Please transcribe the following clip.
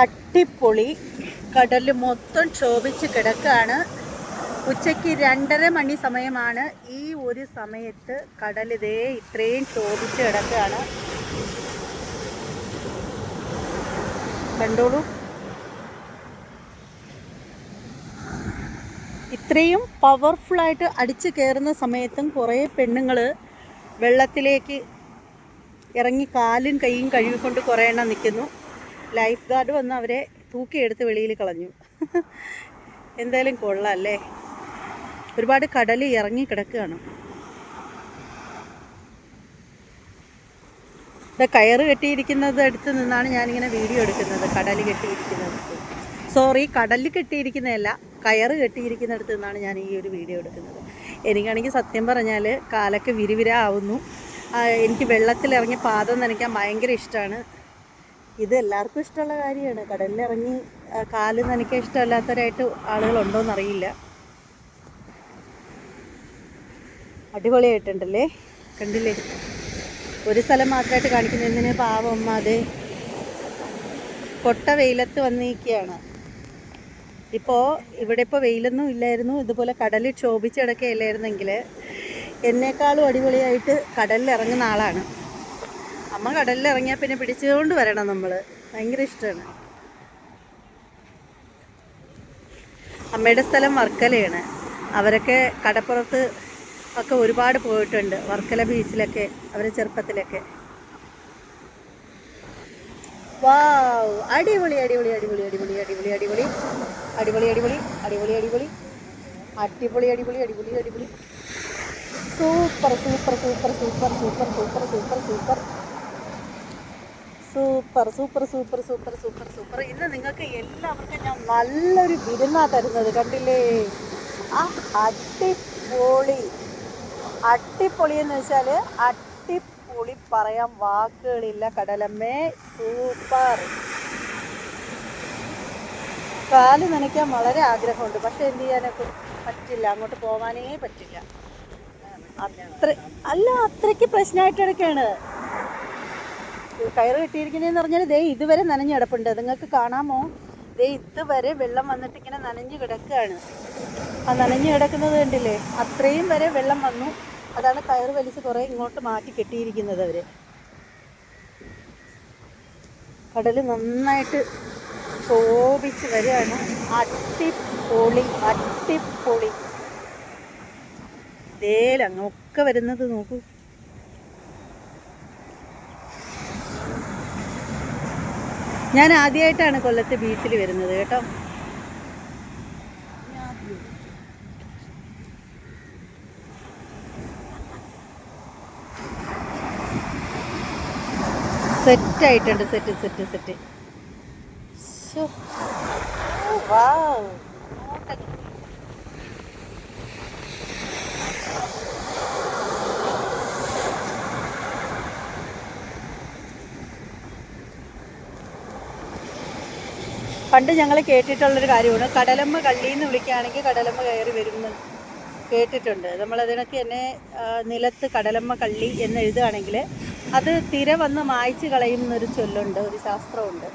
അട്ടിപ്പൊളി കടൽ മൊത്തം ക്ഷോഭിച്ച് കിടക്കാണ്. ഉച്ചയ്ക്ക് രണ്ടര മണി സമയമാണ്. ഈ ഒരു സമയത്ത് കടൽ ഇതേ ഇത്രയും ക്ഷോഭിച്ച് കിടക്കുകയാണ് കണ്ടോളൂ. ഇത്രയും പവർഫുള്ളായിട്ട് അടിച്ചു കയറുന്ന സമയത്തും കുറേ പെണ്ണുങ്ങൾ വെള്ളത്തിലേക്ക് ഇറങ്ങി കാലും കൈയും കഴുകിക്കൊണ്ട് കുറേ എണ്ണം നിൽക്കുന്നു. ലൈഫ് ഗാർഡ് വന്ന് അവരെ തൂക്കിയെടുത്ത് വെളിയിൽ കളഞ്ഞു. എന്തായാലും കൊള്ളാം അല്ലേ ഒരുപാട് കടൽ ഇറങ്ങി കിടക്കുകയാണ്. കയറ് കെട്ടിയിരിക്കുന്നത് അടുത്ത് നിന്നാണ് ഞാനിങ്ങനെ വീഡിയോ എടുക്കുന്നത് കടൽ കെട്ടിയിരിക്കുന്നത്. സോറി കടലിൽ കെട്ടിയിരിക്കുന്നതല്ല കയറ് കെട്ടിയിരിക്കുന്നിടത്ത് നിന്നാണ് ഞാൻ ഈ ഒരു വീഡിയോ എടുക്കുന്നത്. എനിക്കാണെങ്കിൽ സത്യം പറഞ്ഞാൽ കാലൊക്കെ വിരിവിര ആവുന്നു ആ, എനിക്ക് വെള്ളത്തിലിറങ്ങി പാദം നനയ്ക്കാൻ ഭയങ്കര ഇഷ്ടമാണ്. ഇത് എല്ലാവർക്കും ഇഷ്ടമുള്ള കാര്യമാണ്. കടലിലിറങ്ങി കാൽ നനയ്ക്കാൻ ഇഷ്ടമല്ലാത്തവരായിട്ട് ആളുകളുണ്ടോയെന്നറിയില്ല അടിപൊളിയായിട്ടുണ്ടല്ലേ? കണ്ടില്ലേ? ഒരു സ്ഥലം മാത്രമായിട്ട് കാണിക്കുന്നതിന് പാവം അതെ. കൊട്ട വെയിലത്ത് വന്നിരിക്കുകയാണ്. ഇപ്പോൾ ഇവിടെ ഇപ്പോൾ വെയിലൊന്നും ഇല്ലായിരുന്നു. ഇതുപോലെ കടലിൽ ക്ഷോഭിച്ചിടക്കുകയില്ലായിരുന്നെങ്കിൽ എന്നെക്കാളും അടിപൊളിയായിട്ട് കടലിൽ ഇറങ്ങുന്ന ആളാണ്. അമ്മ കടലിൽ ഇറങ്ങിയാൽ പിന്നെ പിടിച്ചുകൊണ്ട് വരണം നമ്മൾ ഭയങ്കര ഇഷ്ടമാണ് അമ്മയുടെ സ്ഥലം വർക്കലയാണ്. അവരൊക്കെ കടപ്പുറത്ത് ഒക്കെ ഒരുപാട് പോയിട്ടുണ്ട്. വർക്കല ബീച്ചിലൊക്കെ അവരെ ചെറുപ്പത്തിലൊക്കെ. വാവ്. അടിപൊളി അടിപൊളി അടിപൊളി അടിപൊളി അടിപൊളി അടിപൊളി. അടിപൊളി അടിപൊളി അടിപൊളി അടിപൊളി. അടിപൊളി അടിപൊളി അടിപൊളി അടിപൊളി. Super super super super super super super super. Super super super super super super. ഇന്ന് നിങ്ങൾക്ക് എല്ലാവർക്കും ഞാൻ നല്ലൊരു വിരുന്നാ തരുന്നത്. കണ്ടില്ലേ? ആ അട്ടിപ്പൊളി അട്ടിപ്പൊളി എന്ന് വെച്ചാൽ അട്ടിപ്പൊളി പറയാൻ വാക്കുകളില്ല കടലമ്മേ. സൂപ്പർ. കാൽ നനയ്ക്കാൻ വളരെ ആഗ്രഹമുണ്ട്. പക്ഷെ എന്ത് ചെയ്യാനൊക്കെ പറ്റില്ല. അങ്ങോട്ട് പോകാനേ പറ്റില്ല. അത്ര അല്ല അത്രയ്ക്ക് പ്രശ്നമായിട്ട് കിടക്കുകയാണ് കയറ് കെട്ടിയിരിക്കുന്നതെന്ന് പറഞ്ഞാൽ ദേ ഇതുവരെ നനഞ്ഞ് കിടപ്പുണ്ട്. നിങ്ങൾക്ക് കാണാമോ? ദേ ഇതുവരെ വെള്ളം വന്നിട്ട് ഇങ്ങനെ നനഞ്ഞ് കിടക്കുകയാണ് ആ നനഞ്ഞ് കിടക്കുന്നത് കണ്ടില്ലേ? അത്രയും വരെ വെള്ളം വന്നു. അതാണ് കയറ് വലിച്ച് കുറേ ഇങ്ങോട്ട് മാറ്റി കെട്ടിയിരിക്കുന്നത് അവർ കടൽ നന്നായിട്ട് ശോഭിച്ച് വരികയാണ്. അട്ടിപ്പൊളി അട്ടിപ്പൊളി ദേലങ്ങൊക്കെ വരുന്നത് നോക്കൂ. ഞാൻ ആദ്യമായിട്ടാണ് കൊല്ലത്തെ ബീച്ചിൽ വരുന്നത് കേട്ടോ സെറ്റ് ആയിട്ടുണ്ട് സെറ്റ് സെറ്റ് സെറ്റ് ശ്ശോ. ഓ, പണ്ട് ഞങ്ങൾ കേട്ടിട്ടുള്ളൊരു കാര്യമാണ്. കടലമ്മ കള്ളി എന്ന് വിളിക്കുകയാണെങ്കിൽ കടലമ്മ കയറി വരുമെന്ന് കേട്ടിട്ടുണ്ട്. നമ്മളതിനൊക്കെ തന്നെ നിലത്ത് കടലമ്മ കള്ളി എന്ന് എഴുതുകയാണെങ്കിൽ അത് തിര വന്ന് മായ്ച്ച് കളയും എന്നൊരു ചൊല്ലുണ്ട് ഒരു ശാസ്ത്രമുണ്ട്.